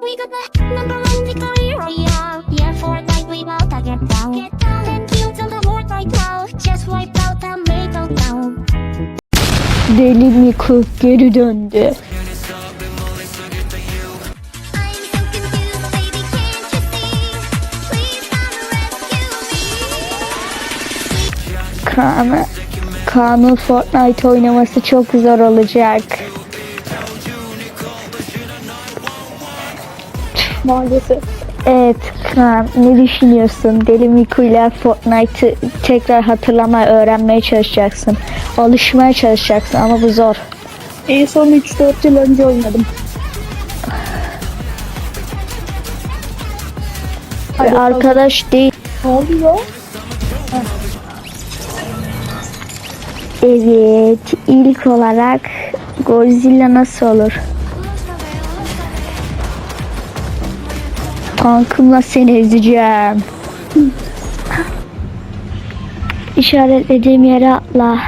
We got the number one victory royale. Yeah, Fortnite, we about to get down. Get down. Ten kills on the board right now. Just wipe out the middle town. Deli Miku geri döndü. Kaan'ı Kaan'ın Fortnite oynaması çok zor olacak. Maalesef. Evet Kaan ne düşünüyorsun? Deli Miku ile Fortnite'ı tekrar hatırlama öğrenmeye çalışacaksın. Alışmaya çalışacaksın ama bu zor. En son 3-4 yıl önce oynadım. Ve Hadi arkadaş değil. Ne oluyor? Evet ilk olarak Godzilla nasıl olur? Tankımla seni ezeceğim. İşaretlediğim yere atla.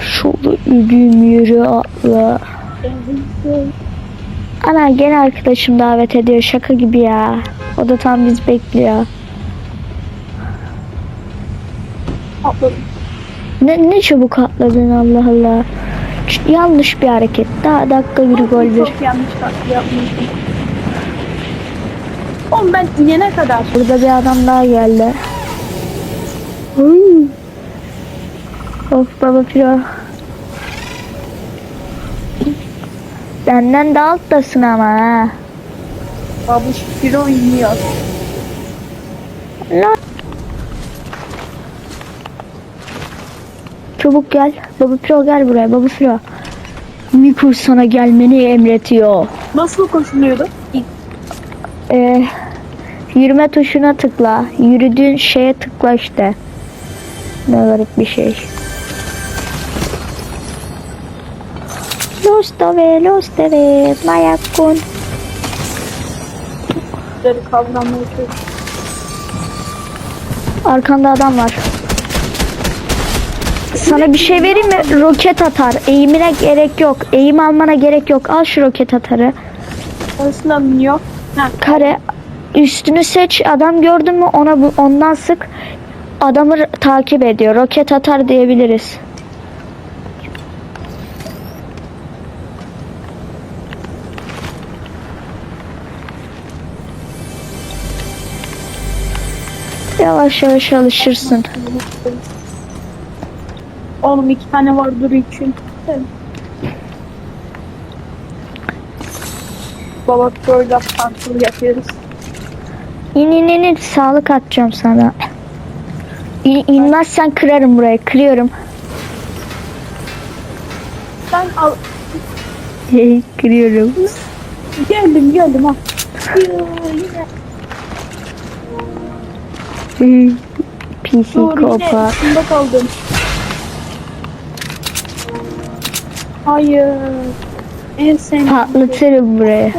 Şurada üdüğüm yere atla. Ana gene arkadaşım davet ediyor şaka gibi ya. O da tam biz bekliyor. Atladım. Ne, ne çabuk atladın Allah Allah. Yanlış bir hareket. Daha dakika bir gol bir. Çok yanlış yapmıştım. Oğlum ben inene kadar Burada bir adam daha geldi. Hmm. Of baba piro. Benden daha alttasın ama ha. babuş bir oynuyor. Lan. Çabuk gel. Baba piro gel buraya. Baba piro. Miku sana gelmeni emretiyor. Nasıl koşuluyordu? Ee, yürüme tuşuna tıkla. Yürüdüğün şeye tıkla işte. Ne garip bir şey. Los dove, los dove, kavramaya çalışıyorum. Arkanda adam var. Sana bir şey vereyim mi? Roket atar. Eğimine gerek yok. Eğim almana gerek yok. Al şu roket atarı. Arasından biniyor. Ha, Kare üstünü seç. Adam gördün mü ona bu ondan sık. Adamı takip ediyor. Roket atar diyebiliriz. Yavaş yavaş alışırsın. Oğlum iki tane var dur için. Baba böyle kontrol yapıyoruz. İn in in in. sağlık atacağım sana. İn, inmezsen kırarım burayı. Kırıyorum. Sen al. Kırıyorum. Geldim geldim ha. PC yine kopa. üstünde kaldım. Hayır. En sen. Patlatırım burayı.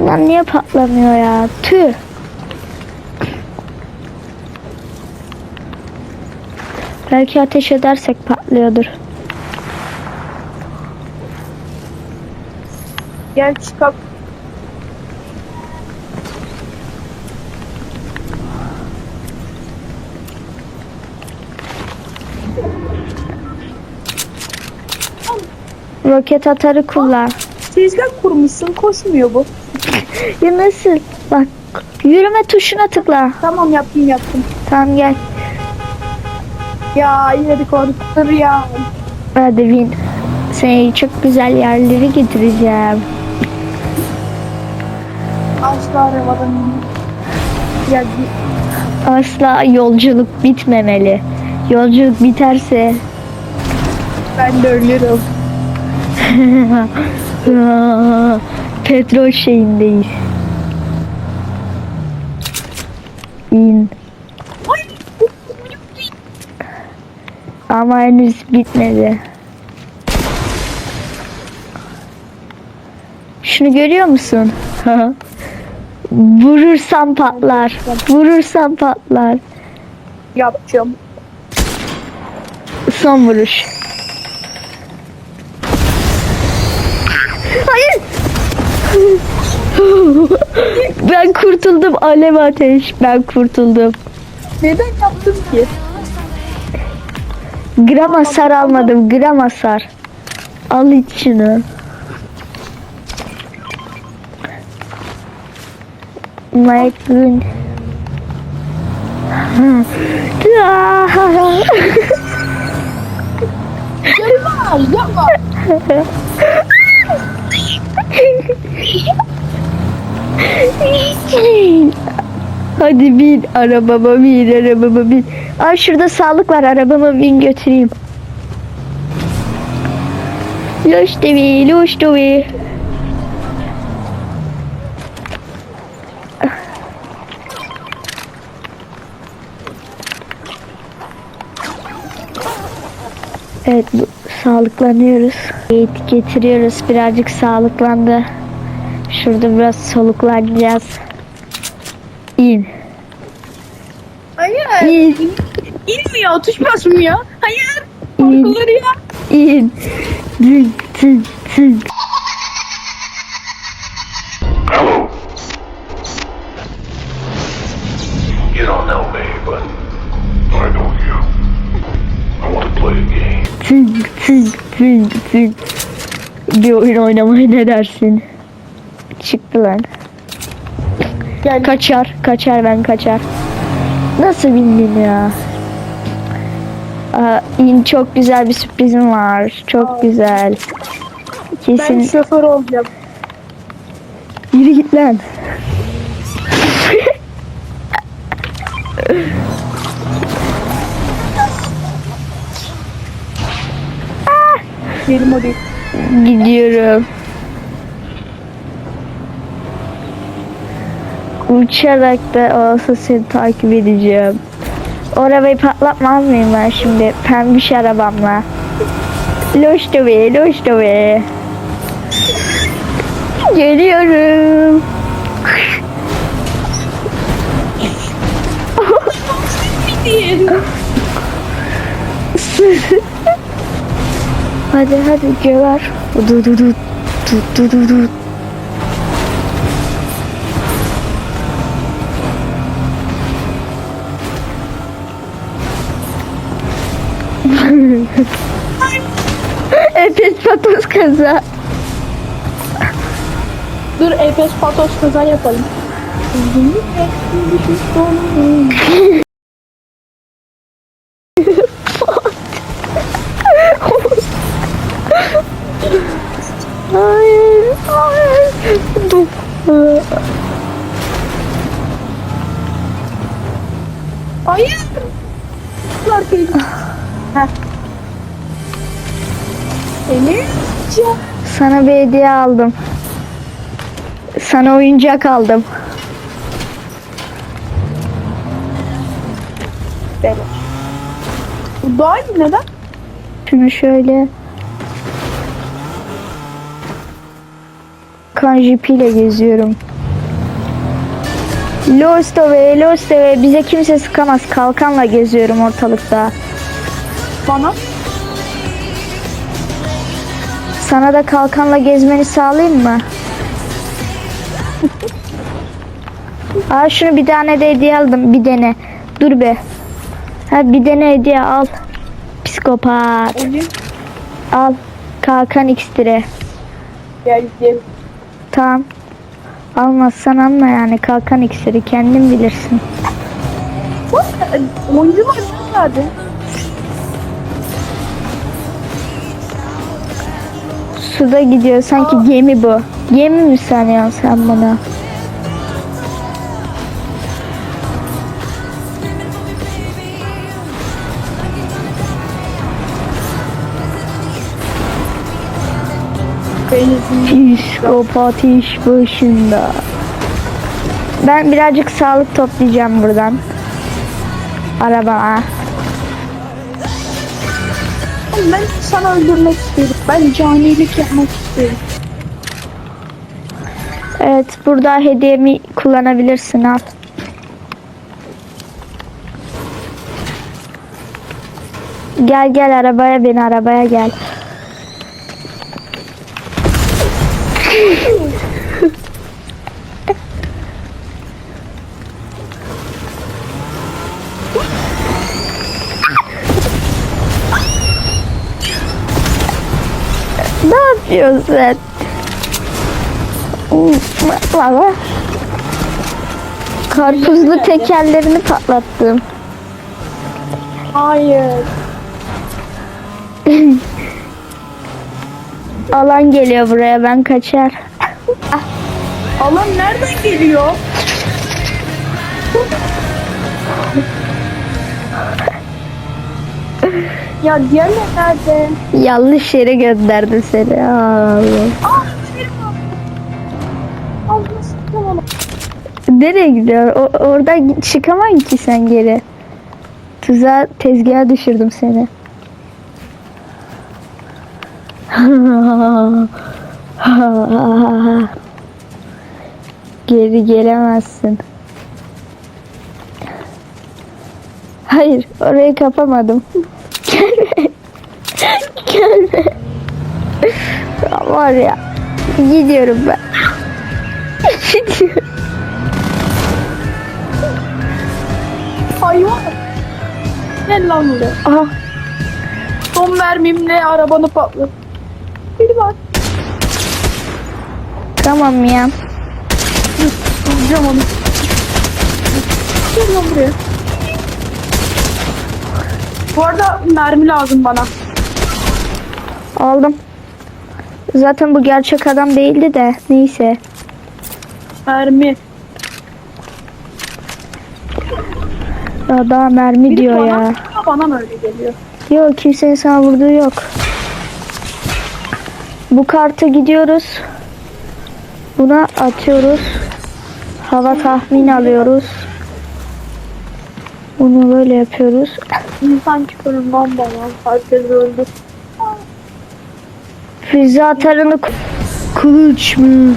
Lan niye patlamıyor ya? Tüh. Belki ateş edersek patlıyordur. Gel çıkap. Roket atarı kullan. Tezgah kurmuşsun koşmuyor bu. Ya nasıl? Bak yürüme tuşuna tıkla. Tamam yaptım yaptım. Tamam gel. Ya yine de ya. Hadi bin. Seni çok güzel yerlere getireceğim. Asla arabadan. Ya Asla yolculuk bitmemeli. Yolculuk biterse ben de ölürüm. petrol şeyindeyiz. İn. Ama henüz bitmedi. Şunu görüyor musun? Vurursam patlar. Vurursam patlar. Yapacağım. Son vuruş. ben kurtuldum alev ateş. Ben kurtuldum. Neden yaptın ki? Gram hasar almadım. Gram hasar. Al iç şunu. My good. Yapma yapma. Hadi bin arabama bin arabama bin. Aa şurada sağlık var arabama bin götüreyim. Loş devi loş devi. Evet bu, sağlıklanıyoruz. Evet, getiriyoruz birazcık sağlıklandı. Şurada biraz soluklanacağız. İn. Hayır. İn. İnmiyor. Tuş basmıyor. Hayır. İn. Korkuları ya. İn. Zing, zing, zing. You don't know me, but I know you. I want to play a game. Zing, zing, zing, zing. Bir oyun oynamaya ne dersin? Çıktı lan. Gel. Kaçar, kaçar ben kaçar. Nasıl bindin ya? Aa, in çok güzel bir sürprizim var. Çok güzel. Ben Kesin şoför olacağım. yürü git lan. Gidiyorum. Uçarak da olsa seni takip edeceğim. O arabayı patlatmaz mıyım ben şimdi pembiş arabamla? Loş da be, loş be. Geliyorum. hadi hadi göver. Du du du du du du du. Efes patos kaza. Dur Efes Patos kaza yapalım. Sana bir hediye aldım. Sana oyuncak aldım. Beleş. Bu daha iyi neden? Şunu şöyle kan jipiyle geziyorum. Lostove, Lostove bize kimse sıkamaz. Kalkanla geziyorum ortalıkta. Bana. Sana da kalkanla gezmeni sağlayayım mı? Aa şunu bir tane de hediye aldım. Bir dene. Dur be. Ha bir dene hediye al. Psikopat. Emir. Al. Kalkan iksiri. Gel gel. Tamam. Almazsan alma yani kalkan iksiri kendin bilirsin. Bak oyuncular nerede? Suda gidiyor sanki gemi bu. Gemi mi sanıyorsun sen? Benzin. Psikopat iş başında. Ben birazcık sağlık toplayacağım buradan. Arabama. Ben sana öldürmek istiyorum. Ben canilik yapmak istiyorum. Evet burada hediyemi kullanabilirsin al. Gel gel arabaya bin arabaya gel. Sen? Baba. Karpuzlu tekerlerini patlattım. Hayır. Alan geliyor buraya ben kaçar. Alan nereden geliyor? Ya diğerler nerede? Yanlış yere gönderdi seni. Allah. Tamam. Nereye gidiyor? O, oradan çıkamam ki sen geri. Tuzağa tezgaha düşürdüm seni. geri gelemezsin. Hayır, orayı kapamadım. Gelme. Gelme. Var ya. Gidiyorum ben. Gidiyorum. Hayvan. Ne lan bu? Aha, Son mermimle arabanı patlat. Biri bak. tamam ya. Vuracağım onu. Gel lan buraya. Bu arada mermi lazım bana. Aldım. Zaten bu gerçek adam değildi de neyse. Mermi. Ya daha mermi Biri diyor bana, ya. Bana mı öyle geliyor? Yok kimsenin sana vurduğu yok. Bu kartı gidiyoruz. Buna atıyoruz. Hava tahmin alıyoruz. Bunu böyle yapıyoruz. İnsan çıkarım lan bana. Herkes öldü. Füze atarını kılıç mı?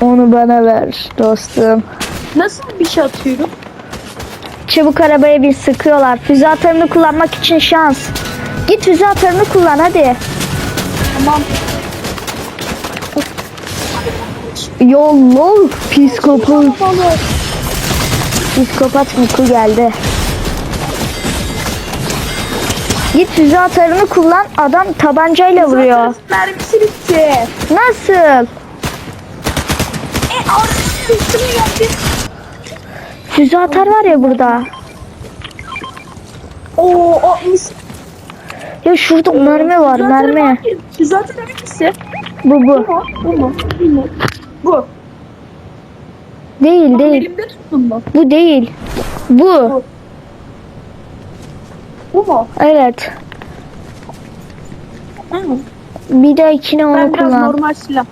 Onu bana ver dostum. Nasıl bir şey atıyorum? Çabuk arabaya bir sıkıyorlar. Füze atarını kullanmak için şans. Git füze atarını kullan hadi. Tamam. Yollu psikopat. Balık. Psikopat Miku geldi. Git füze atarını kullan. Adam tabancayla vuruyor. Mermisi bitti. Nasıl? E. Füze atar var ya burada. Oo o mis. Ya şurada mermi var mermi. Zaten hangisi? Bu Bu bu. mu? Bu mu? Bu mu? Bu. Değil Benim değil. Bu değil. Bu. Bu mu? Evet. Hı. Bir dahakine onu Ben biraz kullan. normal silah.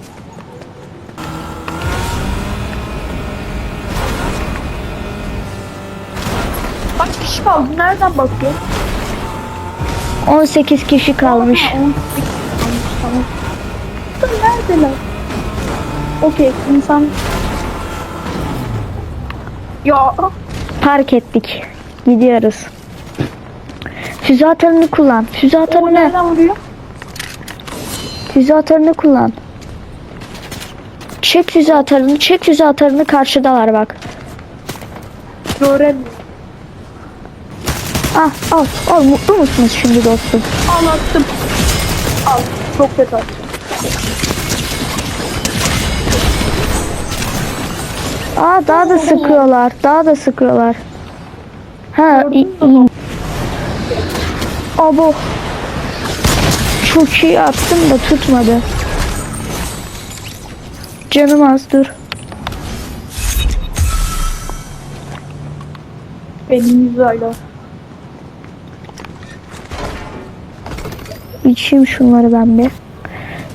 Kaç kişi kaldı? Nereden bakıyor? 18 kişi kalmış. Ha, 18 kalmış, Tamam. Neredeler? Okey insan... Ya Park ettik. Gidiyoruz. Füze atarını kullan. Füze o atarını. nereden vuruyor? Füze atarını kullan. Çek füze atarını. Çek füze atarını karşıdalar bak. Göremiyorum. Ah al al mutlu musunuz şimdi dostum? Al attım. Al. Çok kötü attım. Aa daha da sıkıyorlar. Daha da sıkıyorlar. Ha iyi. Abo. Çok iyi attım da tutmadı. Canım az dur. Benim yüzüyle. İçeyim şunları ben bir.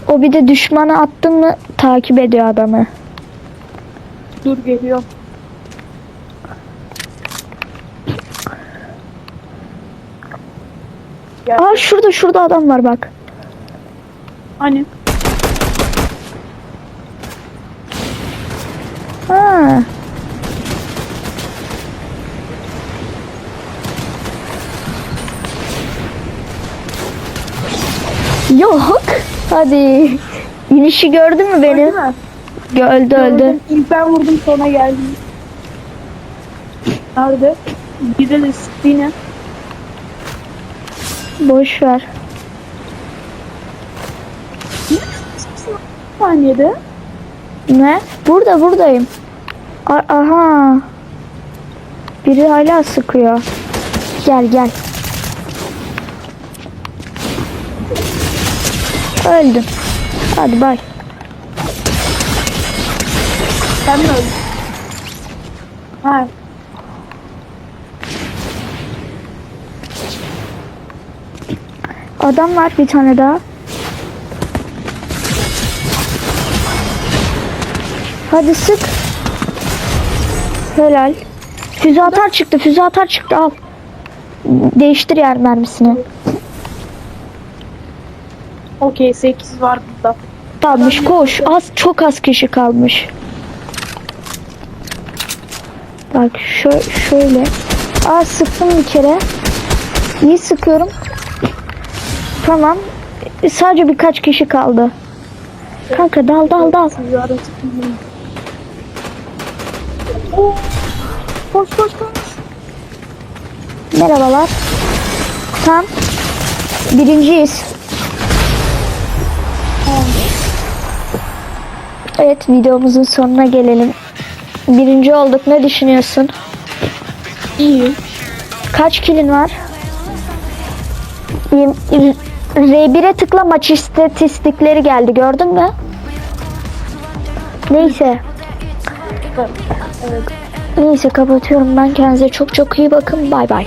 O bir de düşmanı attın mı takip ediyor adamı. Dur geliyor. Gel. Aa şurada şurada adam var bak. Hani? Ha. Yok. Hadi. İnişi gördün mü beni? Öldü? Öldü. İlk ben vurdum sonra geldim. Nerede? Bir de sıktı yine. Boş ver. saniyede. Ne? Burada buradayım. A- aha. Biri hala sıkıyor. Gel gel. Öldüm. Hadi bay. Sen mi öldün? Ha. Adam var bir tane daha. Hadi sık. Helal. Füze atar çıktı. Füze atar çıktı. Al. Değiştir yer mermisini. Okey 8 var burada. Kalmış koş. Az çok az kişi kalmış. Bak şö şöyle. Aa sıktım bir kere. İyi sıkıyorum. Tamam. Sadece birkaç kişi kaldı. Kanka dal dal dal. Koş koş koş. Merhabalar. Tam birinciyiz. Evet videomuzun sonuna gelelim. Birinci olduk. Ne düşünüyorsun? İyi. Kaç kilin var? Yirmi- R1'e tıkla maç istatistikleri geldi gördün mü? Neyse. Neyse kapatıyorum ben kendinize çok çok iyi bakın bay bay.